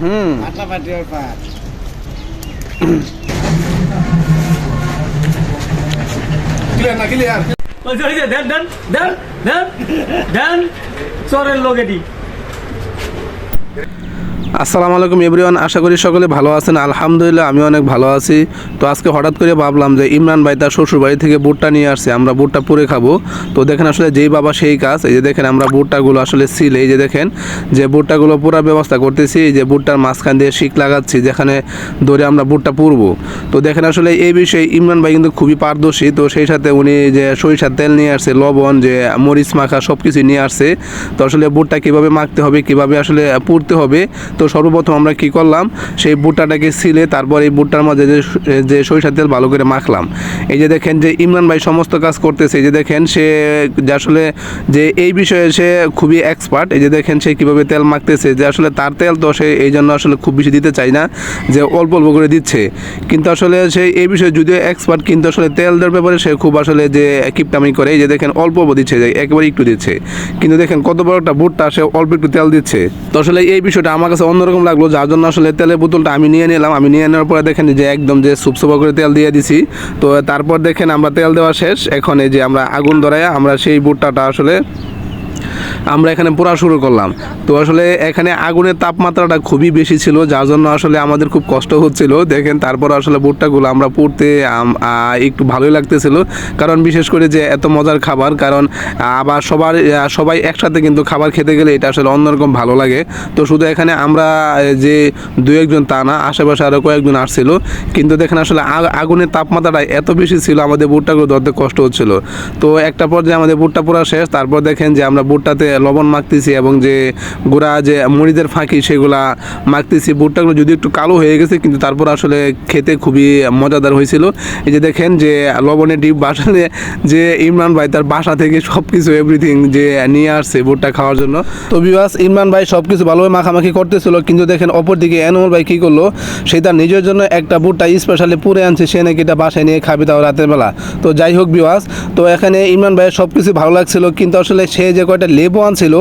হুম। ফাটাফাটি ক্লিয়ার না ক্লিয়ার দেন দেন দেন দেন দেন চরের লোক এটি আসসালামু আলাইকুম এভরিওয়ান, আশা করি সকলে ভালো আছেন। আলহামদুলিল্লাহ আমি অনেক ভালো আছি। তো আজকে হঠাৎ করে ভাবলাম যে ইমরান ভাই তার শ্বশুর বাড়ি থেকে বুটটা নিয়ে আসছে, আমরা বুটটা পুরে খাব। তো দেখেন আসলে যেই বাবা সেই কাজ, এই যে দেখেন আমরা বুটটাগুলো আসলে সিল এই যে দেখেন যে বুটটাগুলো পুরা ব্যবস্থা করতেছি, এই যে বুটটার মাঝখান দিয়ে শিক লাগাচ্ছি, যেখানে ধরে আমরা বুটটা পুরবো তো দেখেন আসলে এই বিষয়ে ইমরান ভাই কিন্তু খুবই পারদর্শী। তো সেই সাথে উনি যে সরিষার তেল নিয়ে আসছে, লবণ, যে মরিচ মাখা সব কিছু নিয়ে আসছে। তো আসলে বুটটা কীভাবে মাখতে হবে, কীভাবে আসলে পুরতে হবে, তো সর্বপ্রথম আমরা কি করলাম? সেই বুটটাটাকে সিলে তারপর এই বুটটার মধ্যে যে যে সরিষার তেল ভালো করে মাখলাম। এই যে দেখেন যে ইমরান ভাই সমস্ত কাজ করতেছে, এই যে দেখেন সে যে আসলে যে এই বিষয়ে সে খুবই এক্সপার্ট এই যে দেখেন সে কীভাবে তেল মাখতেছে, যে আসলে তার তেল তো সে এই জন্য আসলে খুব বেশি দিতে চায় না, যে অল্প অল্প করে দিচ্ছে। কিন্তু আসলে সে এই বিষয়ে যদিও এক্সপার্ট কিন্তু আসলে তেল দেওয়ার ব্যাপারে সে খুব আসলে যে কিপটামি করে, এই যে দেখেন অল্প অল্প দিচ্ছে একেবারে একটু দিচ্ছে। কিন্তু দেখেন কত বড় একটা বুটটা, সে অল্প একটু তেল দিচ্ছে। তো আসলে এই বিষয়টা আমার কাছে অন্যরকম লাগল, যার জন্য আসলে তেলের বোতলটা আমি নিয়ে নিলাম। আমি নিয়ে নেওয়ার পরে দেখেন যে একদম যে সুপসুপা করে তেল দিয়ে দিছি। তো তারপর দেখেন আমরা তেল দেওয়া শেষ। এখন এই যে আমরা আগুন ধরাইয়া আমরা সেই বুটটা আসলে আমরা এখানে পোড়া শুরু করলাম। তো আসলে এখানে আগুনের তাপমাত্রাটা খুবই বেশি ছিল, যার জন্য আসলে আমাদের খুব কষ্ট হচ্ছিল। দেখেন তারপর আসলে ভুট্টাগুলো আমরা পড়তে একটু ভালোই লাগতেছিল। কারণ বিশেষ করে যে এত মজার খাবার, কারণ আবার সবার সবাই একসাথে কিন্তু খাবার খেতে গেলে এটা আসলে অন্যরকম ভালো লাগে। তো শুধু এখানে আমরা যে দু একজন তা না, আশেপাশে আরও কয়েকজন আসছিল। কিন্তু দেখেন আসলে আগুনের তাপমাত্রাটা এত বেশি ছিল, আমাদের বুটটাগুলো ধরতে কষ্ট হচ্ছিল। তো একটা পর্যায়ে আমাদের বুটটা পুরা শেষ, তারপর দেখেন যে আমরা বুটটাতে লবণ মাখতেছি এবং যে গোড়া যে মরিচের ফাঁকি সেগুলা মাখতেছি। বুটটাগুলো যদি একটু কালো হয়ে গেছে, কিন্তু তারপর আসলে খেতে খুবই মজাদার হয়েছিল। এই যে দেখেন যে লবণের ডিপ বাসালে যে ইমরান ভাই তার বাসা থেকে সব কিছু এভরিথিং যে নিয়ে আসছে ভুট্টা খাওয়ার জন্য। তো বিবাস ইমরান ভাই সব কিছু ভালোভাবে মাখামাখি করতেছিল, কিন্তু দেখেন অপরদিকে এনমল ভাই কী করল? সে তার নিজের জন্য একটা ভুট্টা স্পেশালি পুরে আনছে, সে নাকি এটা বাসায় নিয়ে খাবে তাও রাতের বেলা। তো যাই হোক বিবাস তো এখানে ইমরান ভাইয়ের সব কিছু ভালো লাগছিল, কিন্তু আসলে সে যে কয়টা লেবু আনছিল,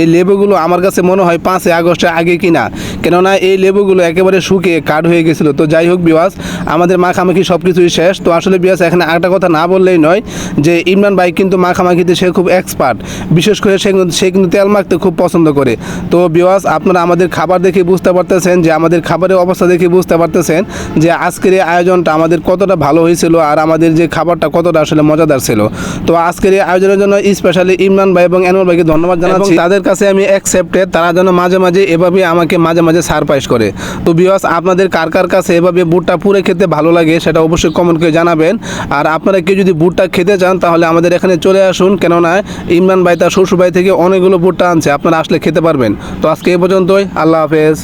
এই লেবুগুলো আমার কাছে মনে হয় পাঁচই আগস্টের আগে কিনা। কেননা এই লেবুগুলো একেবারে শুকিয়ে কাঠ হয়ে গেছিল। তো যাই হোক বিওয়াস আমাদের মাখামাখি সব কিছুই শেষ। তো আসলে বিয়াস, এখানে একটা কথা না বললেই নয় যে ইমরান ভাই কিন্তু মাখামাখিতে সে খুব এক্সপার্ট বিশেষ করে সে সে কিন্তু তেল মাখতে খুব পছন্দ করে। তো বিওয়াস আপনারা আমাদের খাবার দেখে বুঝতে পারতেছেন যে আমাদের খাবারের অবস্থা দেখে বুঝতে পারতেছেন যে আজকের এই আয়োজনটা আমাদের কতটা ভালো হয়েছিল আর আমাদের যে খাবারটা কতটা আসলে মজাদার ছিল। তো আজকের এই আয়োজনের জন্য স্পেশালি ইমরান ভাই এবং এনমল ভাইকে ধন্যবাদ জানাচ্ছি। তাদের কাছে আমি অ্যাকসেপ্টেড তারা যেন মাঝে মাঝে এভাবে আমাকে মাঝে মাঝে সারপ্রাইজ করে। তো বিওয়াস আপনাদের কার কার কাছে এভাবে বুটটা পুরে খেতে ভালো লাগে সেটা অবশ্যই কমেন্ট করে জানাবেন। আর আপনারা কেউ যদি বুটটা খেতে চান তাহলে আমাদের এখানে চলে আসুন। কেননা ইমরান ভাই তার শ্বশুর ভাই থেকে অনেকগুলো বুটটা আনছে আপনারা আসলে খেতে পারবেন। তো আজকে এ পর্যন্তই আল্লাহ হাফেজ।